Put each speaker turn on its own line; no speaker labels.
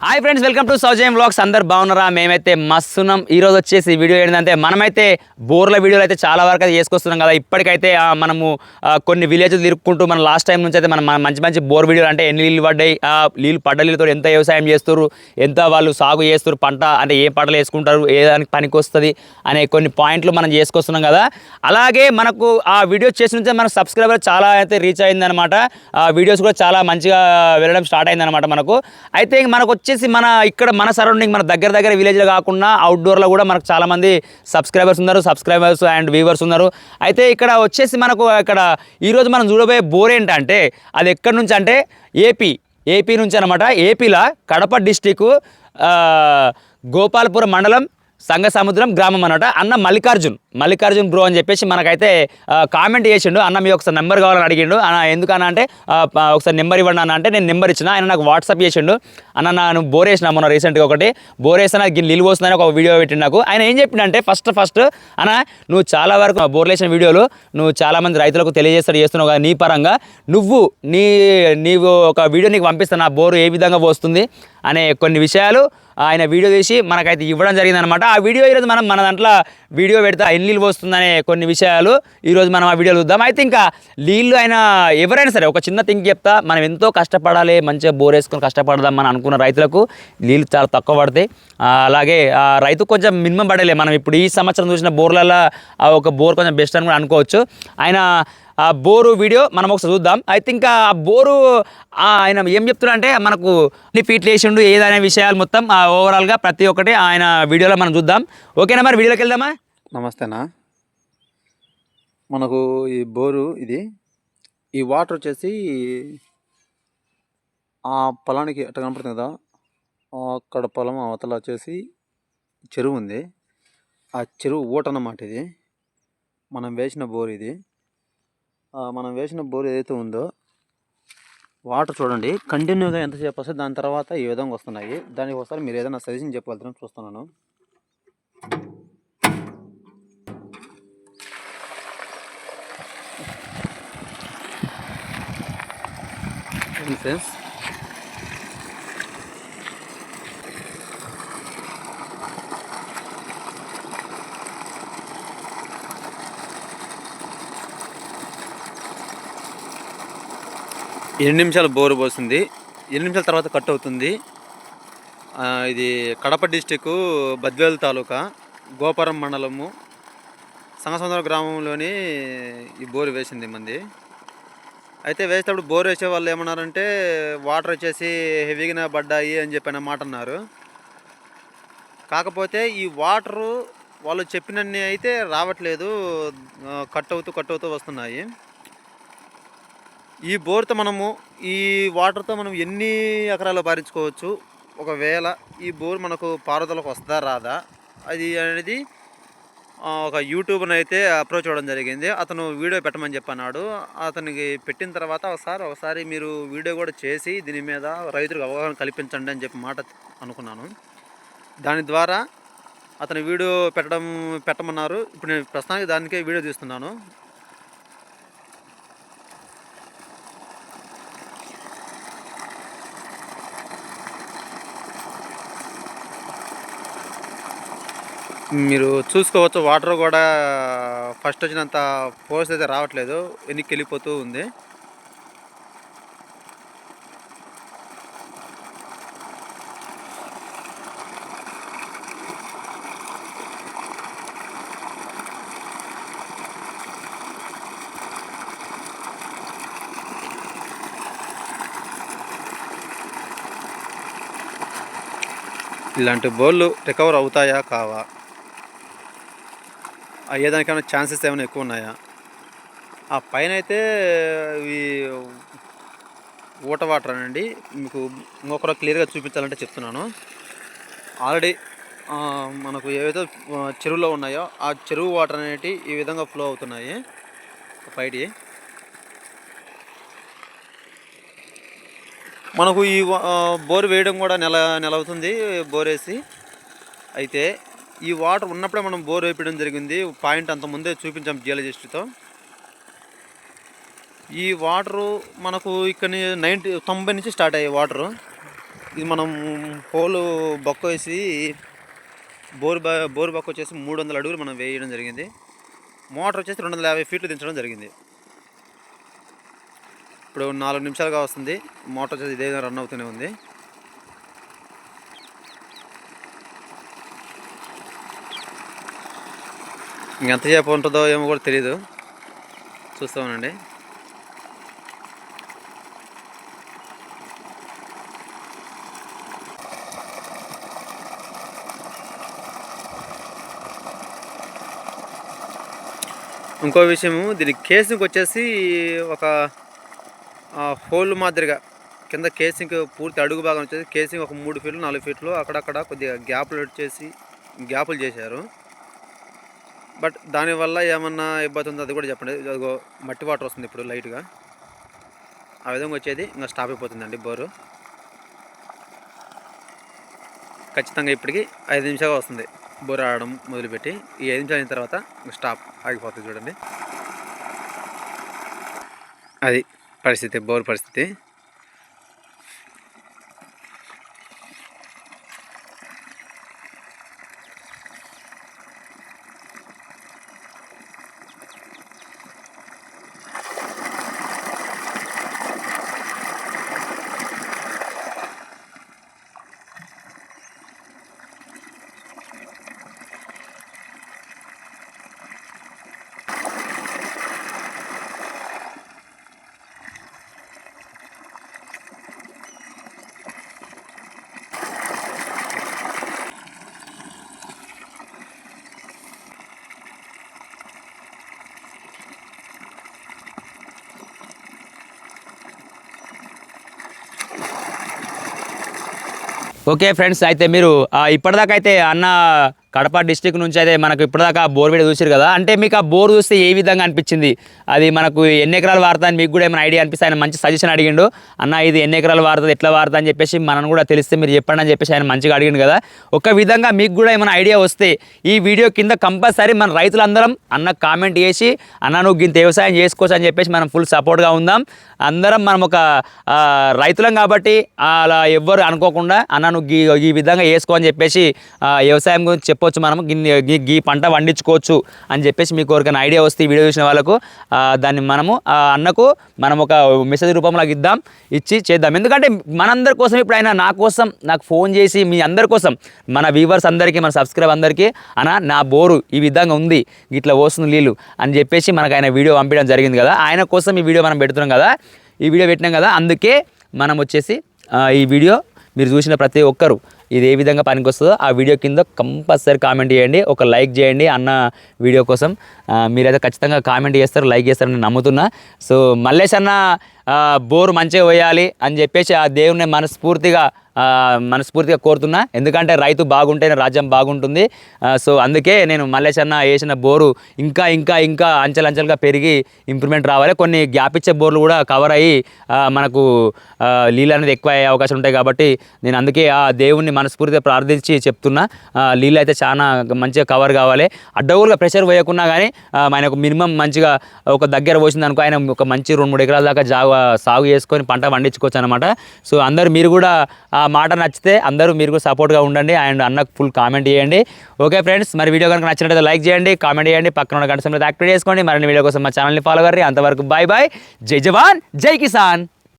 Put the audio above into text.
Hi friends welcome to Soujayam vlogs అందరు బాగున్నారా? మేమైతే మస్తున్నాం. ఈ రోజు వచ్చేసి వీడియో ఏంటంటే మనమైతే బోర్ల వీడియోలు అయితే చాలా వరకు అయితే చేసుకొస్తున్నాం కదా. ఇప్పటికైతే మనము కొన్ని విలేజ్లు తిరుక్కుంటూ మన లాస్ట్ టైం నుంచి అయితే మనం మన మంచి మంచి బోర్ వీడియోలు అంటే ఎన్ని నీళ్ళు పడ్డాయి ఆ నీళ్ళు పడ్డ నీళ్ళతో ఎంత వ్యవసాయం చేస్తారు ఎంత వాళ్ళు సాగు చేస్తారు పంట అంటే ఏ పంటలు వేసుకుంటారు ఏ దానికి పనికి వస్తుంది అనే కొన్ని పాయింట్లు మనం చేసుకొస్తున్నాం కదా. అలాగే మనకు ఆ వీడియో చేసిన నుంచి మనకు సబ్స్క్రైబర్ చాలా అయితే రీచ్ అయిందనమాట ఆ వీడియోస్ కూడా చాలా మంచిగా వెళ్ళడం స్టార్ట్ అయిందనమాట మనకు. అయితే మనకు వచ్చి వచ్చేసి మన ఇక్కడ మన సరౌండింగ్ మన దగ్గర దగ్గర విలేజ్లో కాకుండా అవుట్డోర్లో కూడా మనకు చాలామంది సబ్స్క్రైబర్స్ ఉన్నారు సబ్స్క్రైబర్స్ అండ్ వ్యూవర్స్ ఉన్నారు. అయితే ఇక్కడ వచ్చేసి మనకు ఇక్కడ ఈరోజు మనం చూడబోయే బోర్ ఏంటంటే అది ఎక్కడి నుంచి అంటే ఏపీ ఏపీ నుంచి అనమాట ఏపీలో కడప డిస్టిక్ గోపాలపురం మండలం సంగ సముద్రం గ్రామం అనమాట అన్న మల్లికార్జున్ మల్లికార్జున్ బ్రో అని చెప్పేసి మనకైతే కామెంట్ చేసిండు. అన్న మీ ఒకసారి నెంబర్ కావాలని అడిగిండు. అన్న ఎందుకన్నా అంటే ఒకసారి నెంబర్ ఇవ్వండి అన్న అంటే నేను నెంబర్ ఇచ్చిన. ఆయన నాకు వాట్సాప్ చేసిండు. అన్న నా నువ్వు మొన్న రీసెంట్గా ఒకటి. బోరేసిన నిల్వ వస్తుందని ఒక వీడియో పెట్టిండు నాకు. ఆయన ఏం చెప్పిండంటే ఫస్ట్ ఫస్ట్ అన్న నువ్వు చాలా వరకు బోర్లేసిన వీడియోలు నువ్వు చాలామంది రైతులకు తెలియజేస్తాడు చేస్తున్నావు కదా నీ పరంగా. నువ్వు నీ నీవు ఒక వీడియో నీకు పంపిస్తాను ఆ బోరు ఏ విధంగా వస్తుంది అనే కొన్ని విషయాలు ఆయన వీడియో తీసి మనకైతే ఇవ్వడం జరిగిందనమాట ఆ వీడియో ఈరోజు మనం మన దాంట్లో వీడియో పెడితే ఎన్ని నీళ్ళు వస్తుందనే కొన్ని విషయాలు ఈరోజు మనం ఆ వీడియోలు చూద్దాం. అయితే ఇంకా నీళ్ళు ఆయన ఎవరైనా సరే ఒక చిన్న థింక్ చెప్తా మనం ఎంతో కష్టపడాలి మంచిగా బోర్ వేసుకొని కష్టపడదాం మనం అనుకున్న రైతులకు నీళ్ళు చాలా తక్కువ పడతాయి. అలాగే ఆ రైతు కొంచెం మినిమం పడలే. మనం ఇప్పుడు ఈ సంవత్సరం చూసిన బోర్లలో ఆ ఒక బోర్ కొంచెం బెస్ట్ అని కూడా అనుకోవచ్చు. ఆయన ఆ బోరు వీడియో మనం ఒకసారి చూద్దాం. అయితే ఇంకా ఆ బోరు ఆయన ఏం చెప్తున్నా అంటే మనకు ఎన్ని ఫీట్లు వేసిండు ఏదైనా విషయాలు మొత్తం ఆ ఓవరాల్గా ప్రతి ఒక్కటి ఆయన వీడియోలో మనం చూద్దాం. ఓకేనా మరి వీడియోలోకి వెళ్దామా?
నమస్తేనా? మనకు ఈ బోరు ఇది ఈ వాటర్ వచ్చేసి ఆ పొలానికి అట్ట కనపడుతుంది కదా అక్కడ పొలం అవతల వచ్చేసి చెరువు ఉంది. ఆ చెరువు ఊట అన్నమాట ఇది. మనం వేసిన బోర్ ఇది. మనం వేసిన బోర్ ఏదైతే ఉందో వాటర్ చూడండి కంటిన్యూగా ఎంతసేపు వస్తే దాని తర్వాత ఈ విధంగా వస్తున్నాయి. దానికి ఒకసారి మీరు ఏదైనా సజెషన్ చెప్పగలుగుతారని చూస్తున్నాను. ఫ్రెండ్స్ ఎన్ని నిమిషాలు బోరు పోస్తుంది ఎన్ని నిమిషాల తర్వాత కట్ అవుతుంది. ఇది కడప డిస్టిక్ బద్వేల్ తాలూకా గోపురం మండలము సంగసముద్రం గ్రామంలోని ఈ బోరు వేసింది మంది. అయితే వేసేటప్పుడు బోర్ వేసే వాళ్ళు ఏమన్నారంటే వాటర్ వచ్చేసి హెవీగా పడ్డాయి అని చెప్పిన మాట అన్నారు. కాకపోతే ఈ వాటరు వాళ్ళు చెప్పినన్ని అయితే రావట్లేదు. కట్ అవుతూ కట్ అవుతూ వస్తున్నాయి. ఈ బోర్తో మనము ఈ వాటర్తో మనం ఎన్ని ఎకరాలు పారించుకోవచ్చు? ఒకవేళ ఈ బోర్ మనకు పారుదలకు వస్తుందా రాదా? అది అనేది ఒక యూట్యూబ్ని అయితే అప్రోచ్ అవ్వడం జరిగింది. అతను వీడియో పెట్టమని చెప్పన్నాడు. అతనికి పెట్టిన తర్వాత ఒకసారి ఒకసారి మీరు వీడియో కూడా చేసి దీని మీద రైతులకు అవగాహన కల్పించండి అని చెప్పి మాట అనుకున్నాను. దాని ద్వారా అతని వీడియో పెట్టడం పెట్టమన్నారు. ఇప్పుడు నేను ప్రస్తుతానికి దానికే వీడియో తీస్తున్నాను. మీరు చూసుకోవచ్చు వాటర్ కూడా ఫస్ట్ వచ్చినంత ఫోర్స్ అయితే రావట్లేదు వెనక్కి వెళ్ళిపోతూ ఉంది. ఇలాంటి బోర్లు రికవర్ అవుతాయా కావా? అయ్యేదానికైనా ఛాన్సెస్ ఏమైనా ఎక్కువ ఉన్నాయా? ఆ పైన అయితే ఈ ఊట వాటర్ అనండి. మీకు ఇంకొకరు క్లియర్గా చూపించాలంటే చెప్తున్నాను. ఆల్రెడీ మనకు ఏవైతే చెరువులో ఉన్నాయో ఆ చెరువు వాటర్ అనేవి ఈ విధంగా ఫ్లో అవుతున్నాయి. పైటి మనకు ఈ బోర్ వేయడం కూడా నెల నెల అవుతుంది బోర్ వేసి అయితే ఈ వాటర్ ఉన్నప్పుడే మనం బోర్ వేయడం జరిగింది. పాయింట్ అంత ముందే చూపించాం జియాలజిస్ట్తో ఈ వాటరు మనకు ఇక్కడ నైంటీ తొంభై నుంచి స్టార్ట్ అయ్యే వాటరు. ఇది మనం హోలు బొక్క వేసి బోరు బ బోరు బొక్క వచ్చేసి మూడు వందల అడుగులు మనం వేయడం జరిగింది. మోటార్ వచ్చేసి రెండు వందల యాభై ఫీట్లు దించడం జరిగింది. ఇప్పుడు నాలుగు నిమిషాలుగా వస్తుంది. మోటార్ వచ్చేసి ఇదే రన్ అవుతూనే ఉంది. ఇంకెంతసేపు ఉంటుందో ఏమో కూడా తెలియదు చూస్తామనండి. ఇంకో విషయము దీని కేసింగ్ వచ్చేసి ఒక హోల్ మాదిరిగా కింద కేసింగ్ పూర్తి అడుగు భాగం వచ్చేసి కేసింగ్ ఒక మూడు ఫీట్లు నాలుగు ఫీట్లు అక్కడక్కడ కొద్దిగా గ్యాప్లు వచ్చేసి గ్యాపులు చేశారు. బట్ దానివల్ల ఏమన్నా ఇబ్బంది ఉందో అది కూడా చెప్పండి. అదిగో మట్టి వాటర్ వస్తుంది ఇప్పుడు లైట్గా. ఆ విధంగా వచ్చేది ఇంకా స్టాప్ అయిపోతుందండి బోరు. ఖచ్చితంగా ఇప్పటికి ఐదు నిమిషాలు వస్తుంది బోర్ ఆడడం మొదలుపెట్టి. ఈ ఐదు నిమిషాలు అయిన తర్వాత ఇంక స్టాప్ ఆగిపోతుంది చూడండి. అది పరిస్థితి బోర్ పరిస్థితి.
ఓకే ఫ్రెండ్స్ అయితే మీరు ఆ, ఇప్పటిదాకా అయితే అన్న కడప డిస్టిక్ నుంచి అయితే మనకు ఇప్పటిదాకా బోర్ వీడియో చూసారు కదా. అంటే మీకు ఆ బోర్ చూస్తే ఏ విధంగా అనిపించింది? అది మనకు ఎన్ని ఎకరాలు వాడతా అని మీకు కూడా ఏమైనా ఐడియా అనిపిస్తే ఆయన మంచి సజెషన్ అడిగిండు. అన్న ఇది ఎన్ని ఎకరాలు వాడుతుంది ఎట్లా వాడతా అని చెప్పేసి మనం కూడా తెలిస్తే మీరు చెప్పండి అని చెప్పేసి ఆయన మంచిగా అడిగిండు కదా. ఒక విధంగా మీకు కూడా ఏమైనా ఐడియా వస్తే ఈ వీడియో కింద కంపల్సరీ మన రైతులందరం అన్న కామెంట్ చేసి అన్న నువ్వు ఇంత వ్యవసాయం చేసుకోవచ్చు అని చెప్పేసి మనం ఫుల్ సపోర్ట్గా ఉందాం. అందరం మనం ఒక రైతులం కాబట్టి అలా ఎవ్వరు అనుకోకుండా అన్న నువ్వు ఈ విధంగా వేసుకో అని చెప్పేసి వ్యవసాయం గురించి చెప్పొచ్చు మనం. గిన్ని గీ పంట పండించుకోవచ్చు అని చెప్పేసి మీకు ఎవరికైనా ఐడియా వస్తే ఈ వీడియో చూసిన వాళ్ళకు దాన్ని మనము అన్నకు మనం ఒక మెసేజ్ రూపంలో ఇద్దాం ఇచ్చి చేద్దాం. ఎందుకంటే మనందరి కోసం ఇప్పుడు ఆయన నా కోసం నాకు ఫోన్ చేసి మీ అందరి కోసం మన వ్యూవర్స్ అందరికీ మన సబ్స్క్రైబ్ అందరికీ అన్న నా బోరు ఈ విధంగా ఉంది ఇట్లా వస్తుంది నీళ్ళు అని చెప్పేసి మనకు ఆయన వీడియో పంపించడం జరిగింది కదా. ఆయన కోసం ఈ వీడియో మనం పెడుతున్నాం కదా ఈ వీడియో పెట్టినాం కదా అందుకే మనం వచ్చేసి ఈ వీడియో మీరు చూసిన ప్రతి ఒక్కరు ఇది ఏ విధంగా పనికి వస్తుందో ఆ వీడియో కింద కంపల్సరీ కామెంట్ చేయండి. ఒక లైక్ చేయండి అన్న వీడియో కోసం. మీరైతే ఖచ్చితంగా కామెంట్ చేస్తారు లైక్ చేస్తారని నమ్ముతున్నా. సో మల్లేష్ అన్న బోరు మంచిగా వేయాలి అని చెప్పేసి ఆ దేవుని మనస్ఫూర్తిగా మనస్ఫూర్తిగా కోరుతున్నా. ఎందుకంటే రైతు బాగుంటేనే రాజ్యం బాగుంటుంది. సో అందుకే నేను మల్లేష్ అన్న వేసిన బోరు ఇంకా ఇంకా ఇంకా అంచెలంచెలుగా పెరిగి ఇంప్రూవ్మెంట్ రావాలి. కొన్ని గ్యాప్ ఇచ్చే బోర్లు కూడా కవర్ అయ్యి మనకు నీళ్ళు అనేది ఎక్కువ అయ్యే అవకాశం ఉంటాయి కాబట్టి నేను అందుకే ఆ దేవుణ్ణి మనస్ఫూర్తిగా ప్రార్థించి చెప్తున్నా. నీళ్ళు అయితే చాలా మంచిగా కవర్ కావాలి. అడ్డగోలుగా ప్రెషర్ పోయకున్నా కానీ ఆయనకు మినిమం మంచిగా ఒక దగ్గర పోసింది అనుకో ఆయన ఒక మంచి రెండు మూడు ఎకరాల దాకా జాగు సాగు చేసుకొని పంట పండించుకోవచ్చు అనమాట సో అందరు మీరు కూడా ఆ మాట నచ్చితే అందరూ మీరు కూడా సపోర్ట్గా ఉండండి. అండ్ అన్నకు ఫుల్ కామెంట్ చేయండి. ఓకే ఫ్రెండ్స్ మరి వీడియో కనుక నచ్చినట్లయితే లైక్ చేయండి కామెంట్ చేయండి. పక్కన ఉన్న గంట సమయంలో యాక్టివేట్ చేసుకోండి. మరిన్ని వీడియో కోసం మా ఛానల్ని ఫాలో కర్రీ. అంతవరకు బాయ్ బాయ్ జై జవాన్ జై కిసాన్.